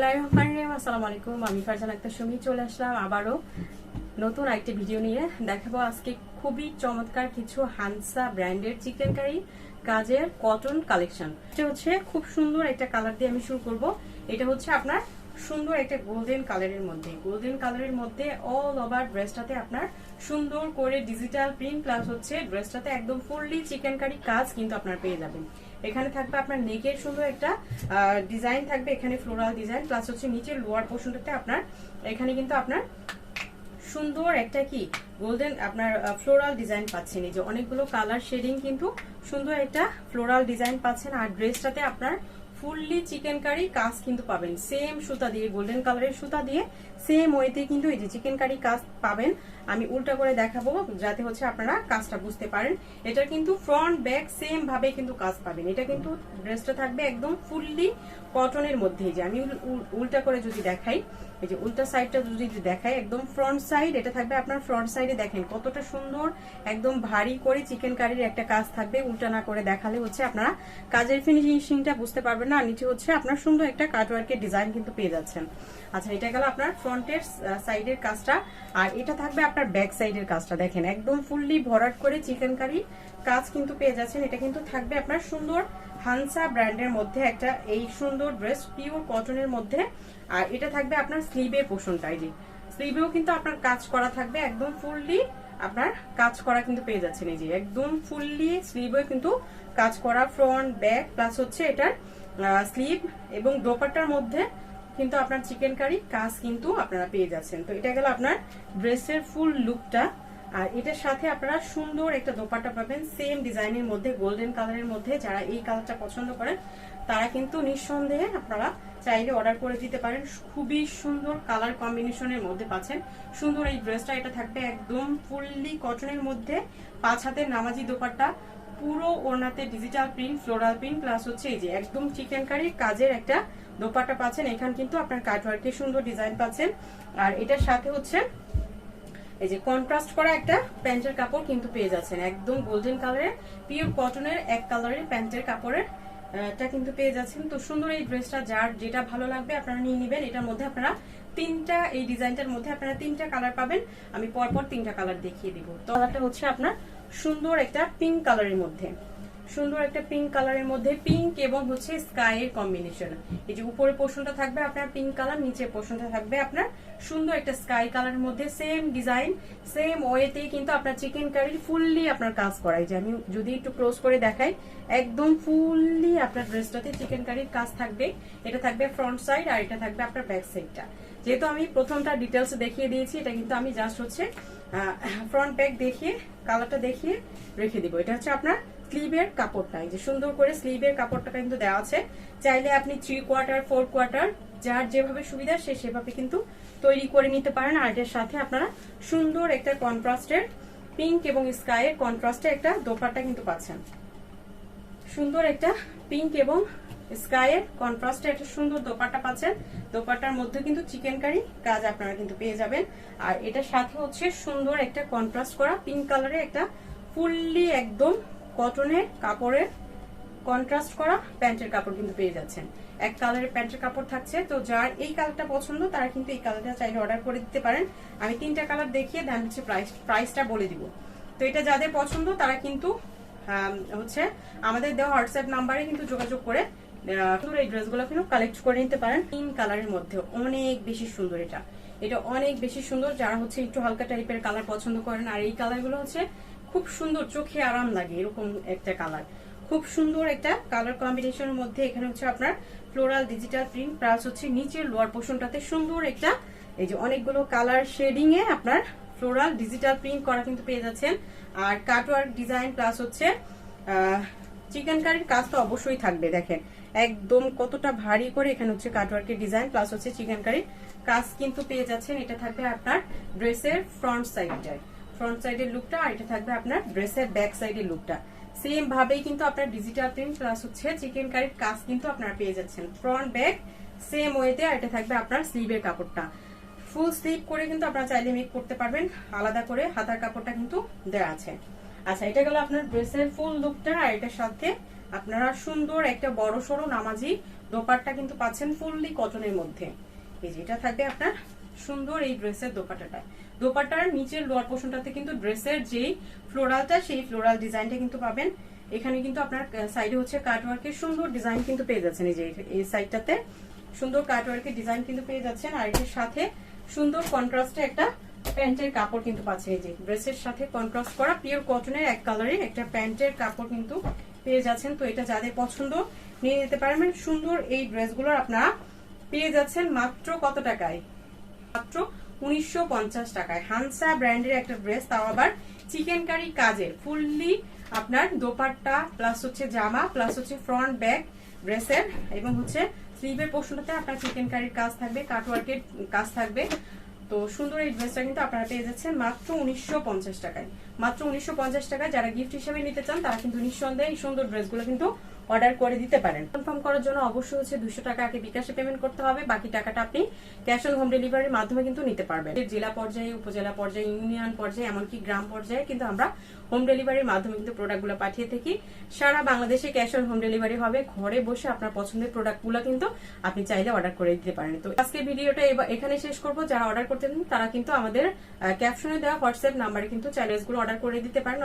আসসালামু আলাইকুম আমি ফারজান আক্তার সুমি চলে আসলাম আবারও নতুন আরেকটি ভিডিও নিয়ে। দেখাবো আজকে খুবই চমৎকার কিছু হানসা ব্র্যান্ডের চিকেন কারি কাজের কটন কালেকশন এটা হচ্ছে খুব সুন্দর একটা কালার দিয়ে আমি শুরু করব। এটা হচ্ছে আপনার সুন্দর একটা গোল্ডেন কালারের মধ্যে। গোল্ডেন কালারের মধ্যে অল ওভার ড্রেসটাতে আপনার সুন্দর করে ডিজিটাল প্রিন্ট প্লাস হচ্ছে ড্রেসটাতে একদম ফুললি চিকেন কারি কাজ কিন্তু আপনার পেয়ে যাবেন। এখানে থাকবে আপনার নেকের সুন্দর একটা ডিজাইন থাকবে, এখানে ফ্লোরাল ডিজাইন প্লাস হচ্ছে নিচের লোয়ার পোর্শনটাতে আপনার, এখানে কিন্তু আপনার সুন্দর একটা কি গোল্ডেন আপনার ফ্লোরাল ডিজাইন পাচ্ছেন। এই যে অনেকগুলো কালার শেডিং কিন্তু সুন্দর একটা ফ্লোরাল ডিজাইন পাচ্ছেন। আর ড্রেসটাতে আপনার ফুললি চিকেন কারি কাজ কিন্তু পাবেন। সেম সুতা দিয়ে গোল্ডেন কালারের সুতা দিয়ে সেম ওয়েতে কিন্তু এই যে চিকেন কারি কাজ পাবেন, আমি উল্টা করে দেখাবো যাতে হচ্ছে আপনারা কাজটা বুঝতে পারেন। এটার কিন্তু ফ্রন্ট ব্যাক সেম ভাবে কিন্তু কাজ পাবেন। এটা কিন্তু ড্রেসটা থাকবে একদম ফুললি কটনের মধ্যে যে আমি উল- উল্টা করে যদি দেখাই, এই যে উল্টা সাইডটা যদি দেখাই, একদম ফ্রন্ট সাইড এটা থাকবে আপনার ফ্রন্ট সাইডে দেখেন কতটা সুন্দর, একদম ভারী করে চিকেন কারির একটা কাজ থাকবে। উল্টা না করে দেখালে হচ্ছে আপনারা কাজের ফিনিশিংটা বুঝতে পারবেন না। নিচে হচ্ছে আপনার সুন্দর একটা কাটওয়ার্কের ডিজাইন কিন্তু পেয়ে যাচ্ছেন। আচ্ছা এটা গেল আপনার ফ্রন্টের সাইডের কাজটা। আর এটা থাকবে আপনার ব্যাক সাইডের কাজটা, দেখেন, একদম ফুললি ভরাট করে চিকেন কারি কাজ কিন্তু পেয়ে যাচ্ছেন। এটা কিন্তু থাকবে আপনার সুন্দর হানসা ব্র্যান্ডের মধ্যে একটা, এই সুন্দর ড্রেস পিওর কটনের মধ্যে। আর এটা থাকবে আপনার স্লিভের পোষণটা যে স্লিভেও কিন্তু আপনার কাজ করা থাকবে, একদম ফুললি আপনার কাজ করা কিন্তু পেয়ে যাচ্ছেন এই যে, একদম ফুললি স্লিভেও কিন্তু কাজ করা ফ্রন্ট ব্যাক প্লাস হচ্ছে এটার স্লিভ এবং দোপাট্টার মধ্যে কিন্তু আপনার চিকেন কারি কাজ কিন্তু আপনারা পেয়ে যাচ্ছেন। তো এটা গেল আপনার ড্রেসের ফুল লুকটা আর এটার সাথে আপনারা সুন্দর একটা দোপাট্টা পাবেন। সেম ডিজাইনের মধ্যে গোল্ডেন কালারের মধ্যে যারা এই কালারটা পছন্দ করেন, তারা কিন্তু নিঃসন্দেহে আপনারা চাইলে অর্ডার করে দিতে পারেন। খুবই সুন্দর কালার কম্বিনেশনের মধ্যে পাচ্ছেন। সুন্দর এই ড্রেসটা এটা থাকবে একদম ফুললি কটনের মধ্যে। পাঁচ হাতের নামাজি দোপাট্টা। পুরো ওনাতে digital print floral print plus হচ্ছে এই যে একদম চিকেন কারি কাজের একটা দোপাটা পাচ্ছেন। এখান কিন্তু আপনার কাটওয়ার্কের সুন্দর ডিজাইন পাচ্ছেন। আর এটার সাথে হচ্ছে এই যে কন্ট্রাস্ট করা একটা প্যান্টের কাপড় কিন্তু পেয়ে যাচ্ছেন। একদম গোল্ডেন কালারের পিওর কটনের এক কালারের প্যান্টের কাপড়ের এটা কিন্তু পেয়ে যাচ্ছেন। তো সুন্দর এই ড্রেসটা, যার যেটা ভালো লাগবে আপনারা নিয়ে নেবেন। এটার মধ্যে আপনারা তিনটা, এই ডিজাইনটার মধ্যে আপনারা তিনটা কালার পাবেন। আমি পরপর তিনটা কালার দেখিয়ে দিব। তো কালারটা হচ্ছে আপনার সুন্দর একটা পিঙ্ক কালারের মধ্যে। সুন্দর একটা পিঙ্ক কালারের মধ্যে পিঙ্ক এবং হচ্ছে স্কাই এর কম্বিনেশন এই যে উপরের পোর্শনটা থাকবে আপনার পিঙ্ক কালার নিচের পোর্শনটা থাকবে আপনার সুন্দর একটা স্কাই কালারের মধ্যে সেম ডিজাইন সেম ওয়েতেই কিন্তু আপনার চিকেন কারির ফুললি আপনার কাজ করাই যে আমি যদি একটু ক্লোজ করে দেখাই, একদম ফুললি আপনার ড্রেসটাতে চিকেন কারির কাজ থাকবে। এটা থাকবে ফ্রন্ট সাইড আর এটা থাকবে আপনার ব্যাক সাইডটা যেহেতু আমি প্রথমটা ডিটেলস দেখিয়ে দিয়েছি, এটা কিন্তু আমি জাস্ট হচ্ছে ফ্রন্ট ব্যাক দেখিয়ে কালারটা দেখিয়ে রেখে দিব। এটা হচ্ছে আপনার স্লিভের কাপড়টা, এই যে সুন্দর করে স্লিভের কাপড়টা কিন্তু দেওয়া আছে। চাইলে আপনি থ্রি কোয়ার্টার ফোর কোয়ার্টার যার যেভাবে সুবিধা সে সেভাবে কিন্তু তৈরি করে নিতে পারেন। আর এটার সাথে আপনারা সুন্দর একটা কন্ট্রাস্টের পিঙ্ক এবং স্কাইয়ের কন্ট্রাস্টে একটা দোপাট্টা কিন্তু পাচ্ছেন। সুন্দর একটা পিঙ্ক এবং স্কাইয়ের কন্ট্রাস্টে একটা সুন্দর দোপাট্টা পাচ্ছেন। দোপাট্টার মধ্যে কিন্তু চিকেন কারি কাজ আপনারা কিন্তু পেয়ে যাবেন। আর এটার সাথে হচ্ছে সুন্দর একটা কন্ট্রাস্ট করা পিঙ্ক কালারের একটা ফুললি একদম কটনের কাপড়ের কন্ট্রাস্ট করা প্যান্টের কাপড় কিন্তু পেয়ে যাচ্ছেন। এক কালারের প্যান্টের কাপড় থাকছে, তো যার এই কালারটা পছন্দ, তারা কিন্তু এই কালারটা চাইলে অর্ডার করে দিতে পারেন। আমি তিনটা কালার দেখিয়ে দেন হচ্ছে প্রাইস প্রাইসটা বলে দিব। তো এটা যাদের পছন্দ, তারা কিন্তু হচ্ছে আমাদের দেওয়া হোয়াটসঅ্যাপ নাম্বারে কিন্তু যোগাযোগ করে এই ড্রেসগুলো কিন্তু কালেক্ট করে নিতে পারেন। তিন কালারের মধ্যে অনেক বেশি সুন্দর এটা। এটা অনেক বেশি সুন্দর, যারা হচ্ছে একটু হালকা টাইপের কালার পছন্দ করেন, আর এই কালারগুলো হচ্ছে খুব সুন্দর চোখে আরাম লাগে, এরকম একটা কালার খুব সুন্দর একটা কালার কম্বিনেশনের মধ্যে এখানে হচ্ছে আপনার ফ্লোরাল ডিজিটাল প্রিন্ট প্লাস হচ্ছে নিচের লোয়ার পোর্শনটাতে সুন্দর একটা, এই যে অনেকগুলো কালার শেডিং এ আপনার ফ্লোরাল ডিজিটাল প্রিন্ট করা কিন্তু পেয়ে যাচ্ছেন। আর কাটওয়ার্ক ডিজাইন প্লাস হচ্ছে চিকেন কারির কাজ তো অবশ্যই থাকবে, দেখেন। একদম কতটা ভারী করে এখানে হচ্ছে কাটওয়ার্কের ডিজাইন প্লাস হচ্ছে চিকেন কারির কাজ কিন্তু পেয়ে যাচ্ছেন। এটা থাকবে আপনার ড্রেসের ফ্রন্ট সাইডটায় ফ্রন্ট সাইডের লুকটা আর এটা থাকবে আপনার ড্রেসের ব্যাক সাইডের লুকটা সেম ভাবেই কিন্তু আপনার ডিজিটাল প্রিন্ট প্লাস হচ্ছে চিকেন কারির কাজ কিন্তু আপনারা পেয়ে যাচ্ছেন। ফ্রন্ট ব্যাক সেম ওয়েতে আর এটা থাকবে আপনার স্লিভের কাপড়টা। ফুল স্লিভ করে কিন্তু আপনারা চাইলে মেক করতে পারবেন। আলাদা করে হাতার কাপড়টা কিন্তু দেওয়া আছে। আচ্ছা এটা গেল আপনার ড্রেসের ফুল লুকটা আর এটার সাথে আপনারা সুন্দর একটা বড় সড়ো নামাজি দোপাট্টা কিন্তু পাচ্ছেন ফুললি কটনের মধ্যে। এই যে এটা থাকবে আপনার সুন্দর এই ড্রেসের দোপাট্টাটা দোপাট্টার নিচের লোয়ার পোর্শনটাতে কিন্তু ড্রেসের যেই ফ্লোরালটা সেই ফ্লোরাল ডিজাইনটা কিন্তু পাবেন। এখানে কিন্তু আপনার সাইডে হচ্ছে কাটওয়ার্কের সুন্দর ডিজাইন কিন্তু পেয়ে যাচ্ছেন। এই যে এই সাইডটাতে সুন্দর কাটওয়ার্কের ডিজাইন কিন্তু পেয়ে যাচ্ছেন। আর এর সাথে সুন্দর কন্ট্রাস্টে একটা প্যান্টের কাপড় কিন্তু পাচ্ছেন এই যে ড্রেসের সাথে কন্ট্রাস্ট করা পিওর কটনের এক কালারের একটা প্যান্টের কাপড় কিন্তু পেয়ে যাচ্ছেন। তো এটা যাদের পছন্দ, নিয়ে নিতে পারবেন। সুন্দর এই ড্রেসগুলোর আপনারা পেয়ে যাচ্ছেন মাত্র কত টাকায়? মাত্র উনিশশো পঞ্চাশ টাকায়। হানসা ব্র্যান্ডের একটা ড্রেস, তাও আবার চিকেন কারি কাজের। ফুললি আপনার দোপাট্টা প্লাস হচ্ছে জামা প্লাস হচ্ছে ফ্রন্ট ব্যাক ড্রেসের এবং হচ্ছে স্লিভের পোর্শনটাতে আপনার চিকেন কারির কাজ থাকবে কাটওয়ার্কের কাজ থাকবে। তো সুন্দর এই ড্রেসটা কিন্তু আপনারা পেয়ে যাচ্ছেন মাত্র উনিশশো পঞ্চাশ টাকায়। মাত্র উনিশশো পঞ্চাশ টাকায় যারা গিফট হিসেবে নিতে চান, তারা কিন্তু নিঃসন্দেহে এই সুন্দর ড্রেসগুলো কিন্তু অর্ডার করে দিতে পারেন। কনফার্ম করার জন্য অবশ্যই হচ্ছে দুশো টাকা আগে বিকাশে পেমেন্ট করতে হবে। বাকি টাকাটা আপনি ক্যাশ অন হোম ডেলিভারির মাধ্যমে কিন্তু নিতে পারবেন। জেলা পর্যায়ে, উপজেলা পর্যায়ে, ইউনিয়ন পর্যায়ে, এমনকি গ্রাম পর্যায়ে কিন্তু আমরা হোম ডেলিভারির মাধ্যমে কিন্তু প্রোডাক্টগুলো পাঠিয়ে থাকি। সারা বাংলাদেশে ক্যাশ অন হোম ডেলিভারি হবে। ঘরে বসে আপনার পছন্দের প্রোডাক্টগুলো কিন্তু আপনি চাইলে অর্ডার করে দিতে পারেন। তো আজকে ভিডিওটা এখানে শেষ করব। যারা অর্ডার করতে তারা কিন্তু আমাদের ক্যাপশনে দেওয়া হোয়াটসঅ্যাপ নাম্বারে কিন্তু চ্যালেঞ্জগুলো অর্ডার করে দিতে পারেন।